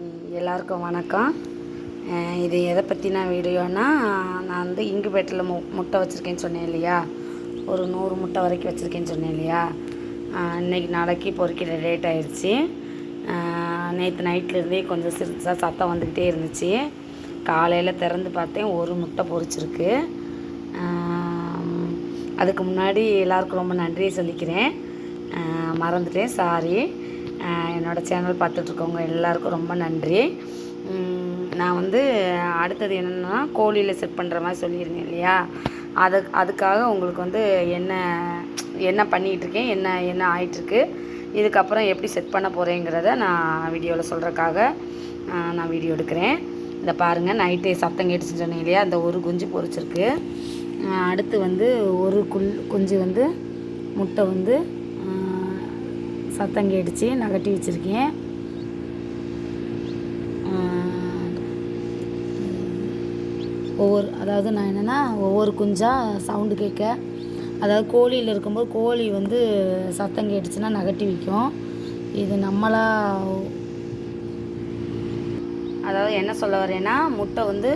எல்லாருக்கும் வணக்கம். இது எதை பற்றின வீடியோனா நான் வந்து இங்குபேட்டில் மு முட்டை வச்சுருக்கேன்னு சொன்னேன் இல்லையா? ஒரு நூறு முட்டை வரைக்கும் வச்சுருக்கேன்னு சொன்னேன் இல்லையா? இன்றைக்கி இன்னைக்கு நாளைக்கு பொறுக்கிற ரேட் ஆயிடுச்சு. நேற்று நைட்லேருந்தே கொஞ்சம் சிறுசாக சத்தம் வந்துக்கிட்டே இருந்துச்சு. காலையில் திறந்து பார்த்தேன் ஒரு முட்டை பொறிச்சிருக்கு. அதுக்கு முன்னாடி எல்லாருக்கும் ரொம்ப நன்றியை சொல்லிக்கிறேன். மறந்துட்டேன் சாரி என்னோடய சேனல் பார்த்துட்ருக்கவங்க எல்லாருக்கும் ரொம்ப நன்றி. நான் வந்து அடுத்தது என்னென்னா கோழியில் செட் பண்ணுற மாதிரி சொல்லியிருந்தேன் இல்லையா? அது அதுக்காக உங்களுக்கு வந்து என்ன என்ன பண்ணிகிட்ருக்கேன் என்ன என்ன ஆயிட்டிருக்கு இதுக்கப்புறம் எப்படி செட் பண்ண போகிறேங்கிறத நான் வீடியோவில் சொல்கிறக்காக நான் வீடியோ எடுக்கிறேன். இந்த பாருங்கள் நைட்டே சத்தம் கேட்டுச்சுன்னு சொன்னேன் இல்லையா? அந்த ஒரு குஞ்சு பொரிச்சிருக்கு. அடுத்து வந்து ஒரு குல் குஞ்சு வந்து முட்டை வந்து சத்தம் கேட்டுச்சு நகட்டி வச்சுருக்கேன். ஒவ்வொரு அதாவது நான் என்னென்னா ஒவ்வொரு குஞ்சாக சவுண்டு கேட்க. அதாவது கோழியில் இருக்கும்போது கோழி வந்து சத்தம் கேட்டுச்சுன்னா நகட்டி வைக்கும். இது நம்மளா அதாவது என்ன சொல்ல வரேன்னா முட்டை வந்து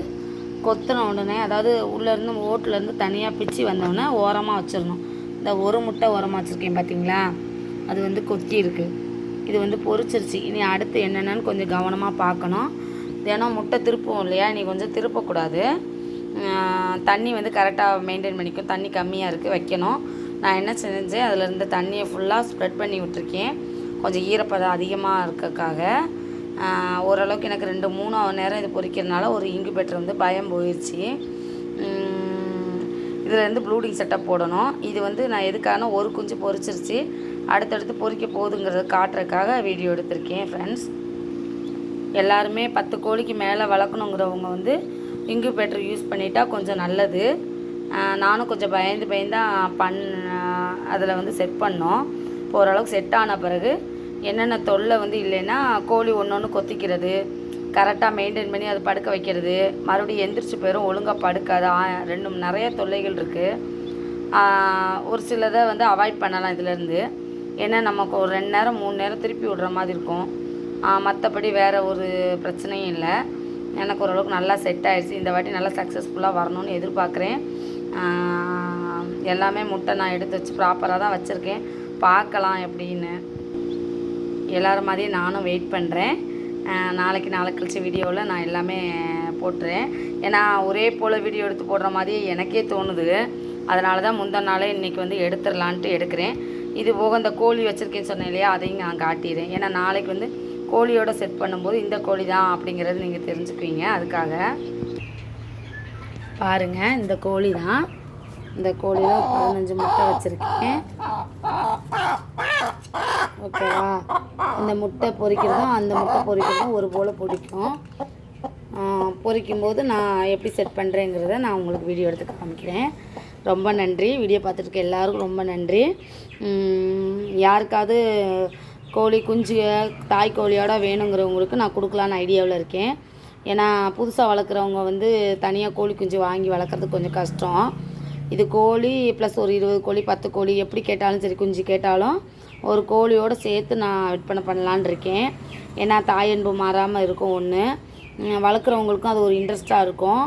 கொத்தின உடனே அதாவது உள்ளேருந்து ஓட்டுலேருந்து தனியாக பிச்சு வந்தோடனே ஓரமாக வச்சிடணும். இந்த ஒரு முட்டை ஓரமாக வச்சுருக்கேன் பார்த்தீங்களா அது வந்து கொத்தி இது வந்து பொரிச்சிருச்சு இனி அடுத்து என்னென்னு கொஞ்சம் கவனமாக பார்க்கணும். தினம் முட்டை திருப்புவோம் இல்லையா? நீ கொஞ்சம் திருப்பக்கூடாது. தண்ணி வந்து கரெக்டாக மெயின்டைன் பண்ணிக்கும் தண்ணி கம்மியாக இருக்குது வைக்கணும். நான் என்ன செஞ்சேன்? அதில் இருந்த தண்ணியை ஃபுல்லாக ஸ்ப்ரெட் பண்ணி விட்டுருக்கேன். கொஞ்சம் ஈரப்பதம் அதிகமாக இருக்கக்காக ஓரளவுக்கு எனக்கு ரெண்டு மூணு நேரம் இது பொறிக்கிறதுனால ஒரு இன்குபேட்டர் வந்து பயம் போயிடுச்சு இதில் இருந்து ப்ளூடிங் செட்டப் போடணும். இது வந்து நான் எதுக்கான ஒரு குஞ்சு பொரிச்சிருச்சு அடுத்தடுத்து பொறிக்க போகுதுங்கிறத காட்டுறதுக்காக வீடியோ எடுத்திருக்கேன் ஃப்ரெண்ட்ஸ் எல்லாருமே பத்து கோழிக்கு மேலே வளர்க்கணுங்கிறவங்க வந்து இன்குபேட்டர் யூஸ் பண்ணிட்டா கொஞ்சம் நல்லது. நானும் கொஞ்சம் பயந்து பயந்தான் பண் அதில் வந்து செட் பண்ணோம். இப்போ ஓரளவுக்கு செட் ஆன பிறகு என்னென்ன தொல்லை வந்து இல்லைன்னா கோழி ஒன்று ஒன்று கொத்திக்கிறது கரெக்டாக மெயின்டைன் பண்ணி அதை படுக்க வைக்கிறது. மறுபடியும் எந்திரிச்சு போயிடும் ஒழுங்காக படுக்காது. ஆ- ரெண்டும் நிறைய தொல்லைகள் இருக்குது ஒரு சிலதை வந்து அவாய்ட் பண்ணலாம் இதுலேருந்து ஏன்னா நமக்கு ஒரு ரெண்டு நேரம் மூணு நேரம் திருப்பி விடுற மாதிரி இருக்கும். மற்றபடி வேறு ஒரு பிரச்சனையும் இல்லை. எனக்கு ஓரளவுக்கு நல்லா செட் ஆகிடுச்சு இந்த வாட்டி நல்லா சக்ஸஸ்ஃபுல்லாக வரணும்னு எதிர்பார்க்குறேன். எல்லாமே முட்டை நான் எடுத்து வச்சு ப்ராப்பராக தான் வச்சுருக்கேன். பார்க்கலாம் எப்படின்னு. எல்லோரும் மாதிரியே நானும் வெயிட் பண்ணுறேன் நாளைக்கு நாளை கழிச்சு வீடியோவில் நான் எல்லாமே போட்டுறேன். ஏன்னா ஒரே போல் வீடியோ எடுத்து போடுற மாதிரியே எனக்கே தோணுது. அதனால தான் முந்தின நாளே இன்றைக்கி வந்து எடுத்துடலான்ட்டு எடுக்கிறேன். இது போக இந்த கோழி வச்சுருக்கேன்னு சொன்னேன் இல்லையா அதையும் நான் காட்டிடுறேன். ஏன்னா நாளைக்கு வந்து கோழியோட செட் பண்ணும்போது இந்த கோழி தான் அப்படிங்கிறது நீங்கள் தெரிஞ்சுக்குவீங்க. அதுக்காக பாருங்கள் இந்த கோழி தான் இந்த கோழியில் பதினஞ்சு முட்டை வச்சுருக்கேன். ஓகேவா இந்த முட்டை பொறிக்கிறதும் அந்த முட்டை பொறிக்கிறதும் ஒரு போல் பொரிக்கும் ஆஹ் நான் எப்படி செட் பண்ணுறேங்கிறத நான் உங்களுக்கு வீடியோ எடுத்து காமிக்கிறேன். ரொம்ப நன்றி. வீடியோ பார்த்துட்டு இருக்க எல்லாருக்கும் ரொம்ப நன்றி. யாருக்காவது கோழி குஞ்சு தாய் கோழியோட வேணுங்கிறவங்களுக்கு நான் கொடுக்கலான்னு ஐடியாவில் இருக்கேன். ஏன்னா புதுசாக வளர்க்குறவங்க வந்து தனியாக கோழி குஞ்சு வாங்கி வளர்க்குறது கொஞ்சம் கஷ்டம். இது கோழி ப்ளஸ் ஒரு இருபது கோழி பத்து கோழி எப்படி கேட்டாலும் சரி குஞ்சு கேட்டாலும் ஒரு கோழியோடு சேர்த்து நான் விற்பனை பண்ணலான்னு இருக்கேன். ஏன்னா தாயன்பு மாறாமல் இருக்கும் ஒன்று வளர்க்குறவங்களுக்கும் அது ஒரு இன்ட்ரெஸ்ட்டாக இருக்கும்.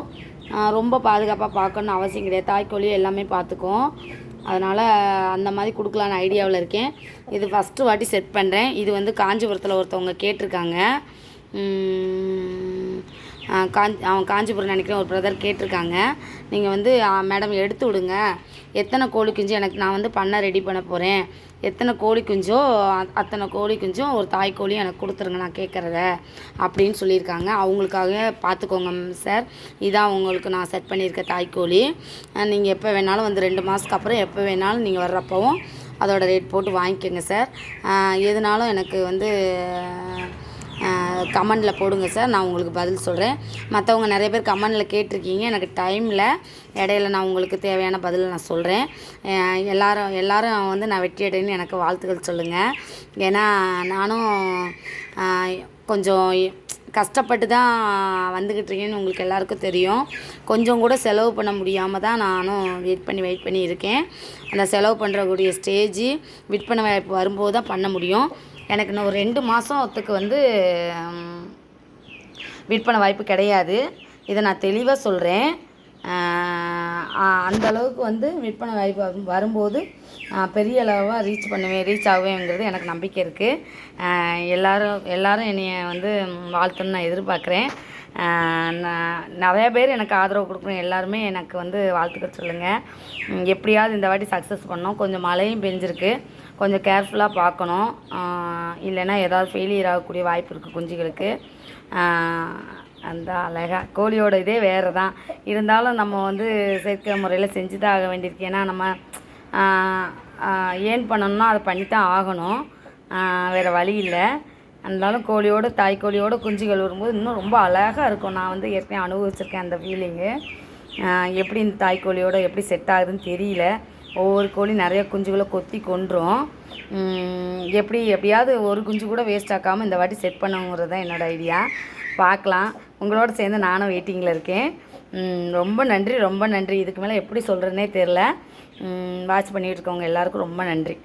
ரொம்ப பாதுகாப்பாக பார்க்கணுன்னு அவசியம் கிடையாது. தாய்க்கோழி எல்லாமே பார்த்துக்கும் அதனால் அந்த மாதிரி கொடுக்கலான்னு ஐடியாவில் இருக்கேன். இது ஃபஸ்ட்டு வாட்டி செட் பண்ணுறேன் இது வந்து காஞ்சிபுரத்தில் ஒருத்தவங்க கேட்டிருக்காங்க. காஞ்சி அவன் காஞ்சிபுரம் நினைக்கிறேன் ஒரு பிரதர் கேட்டிருக்காங்க. நீங்கள் வந்து மேடம் எடுத்து விடுங்க. எத்தனை கோழி குஞ்சு எனக்கு நான் வந்து பண்ண ரெடி பண்ண போகிறேன் எத்தனை கோழி குஞ்சோ அத்தனை கோழி குஞ்சும் ஒரு தாய் கோழியும் எனக்கு கொடுத்துருங்க நான் கேட்குறத அப்படின்னு சொல்லியிருக்காங்க. அவங்களுக்காக பார்த்துக்கோங்க சார் இதான் உங்களுக்கு நான் செட் பண்ணியிருக்க தாய்க்கோழி நீங்கள் எப்போ வேணாலும் வந்து ரெண்டு மாதத்துக்கு அப்புறம் எப்போ வேணாலும் நீங்கள் வர்றப்பவும் அதோடய ரேட் போட்டு வாங்கிக்கோங்க சார் எதுனாலும் எனக்கு வந்து கமெண்டில் போடுங்க சார். நான் உங்களுக்கு பதில் சொல்கிறேன் மற்றவங்க நிறைய பேர் கமெண்டில் கேட்டிருக்கீங்க. எனக்கு டைமில் இடையில நான் உங்களுக்கு தேவையான பதில் நான் சொல்கிறேன் எல்லாரும் எல்லாரும் வந்து நான் வெற்றி அடைன்னு எனக்கு வாழ்த்துக்கள் சொல்லுங்கள் ஏன்னா நானும் கொஞ்சம் கஷ்டப்பட்டு தான் வந்துக்கிட்டு இருக்கேன்னு உங்களுக்கு எல்லாருக்கும் தெரியும். கொஞ்சம் கூட செலவு பண்ண முடியாமல் தான் நானும் வெயிட் பண்ணி வெயிட் பண்ணி இருக்கேன். அந்த செலவு பண்ணுறக்கூடிய ஸ்டேஜ் விற்பனை வாய்ப்பு வரும்போது தான் பண்ண முடியும். எனக்கு இன்னும் ஒரு ரெண்டு மாதத்துக்கு வந்து விற்பனை வாய்ப்பு கிடையாது. இதை நான் தெளிவாக சொல்கிறேன் அந்த அளவுக்கு வந்து விற்பனை வாய்ப்பு வரும்போது நான் பெரிய அளவாக ரீச் பண்ணுவேன் ரீச் ஆகுவேங்கிறது எனக்கு நம்பிக்கை இருக்குது எல்லோரும் எல்லோரும் என்னைய வந்து வாழ்த்துன்னு நான் எதிர்பார்க்குறேன். நிறைய பேர் எனக்கு ஆதரவு கொடுக்கணும். எல்லாருமே எனக்கு வந்து வாழ்த்துக்கள் சொல்லுங்கள் எப்படியாவது இந்த வாட்டி சக்ஸஸ் பண்ணோம். கொஞ்சம் மழையும் பெஞ்சிருக்கு. கொஞ்சம் கேர்ஃபுல்லாக பார்க்கணும். இல்லைன்னா ஏதாவது ஃபெயிலியர் ஆகக்கூடிய வாய்ப்பு இருக்குது குஞ்சுகளுக்கு. அந்த அழகா. கோழியோட இதே வேறு தான். இருந்தாலும் நம்ம வந்து செயற்கை முறையில் செஞ்சு தான் ஆக வேண்டியிருக்கு. ஏன்னா நம்ம ஏன் பண்ணணும்னா அதை பண்ணி தான் ஆகணும் வேறு வழி இல்லை. இருந்தாலும் கோழியோட தாய் கோழியோட குஞ்சுகள் வரும்போது இன்னும் ரொம்ப அழகாக இருக்கும். நான் வந்து ஏற்கனவே அனுபவிச்சிருக்கேன் அந்த ஃபீலிங்கு எப்படி இந்த தாய் கோழியோட எப்படி செட் ஆகுதுன்னு தெரியல. ஒவ்வொரு கோழி நிறைய குஞ்சுகளை கொத்தி கொன்றும். எப்படி எப்படியாவது ஒரு குஞ்சு கூட வேஸ்ட் ஆக்காமல் இந்த வாட்டி செட் பண்ணுங்கிறது தான் என்னோடய ஐடியா பார்க்கலாம். உங்களோட சேர்ந்து நானும் வெயிட்டிங்கில் இருக்கேன். ரொம்ப நன்றி ரொம்ப நன்றி. இதுக்கு மேலே எப்படி சொல்கிறேனே தெரில வாட்ச் பண்ணிகிட்டு இருக்கவங்க எல்லாருக்கும் ரொம்ப நன்றி.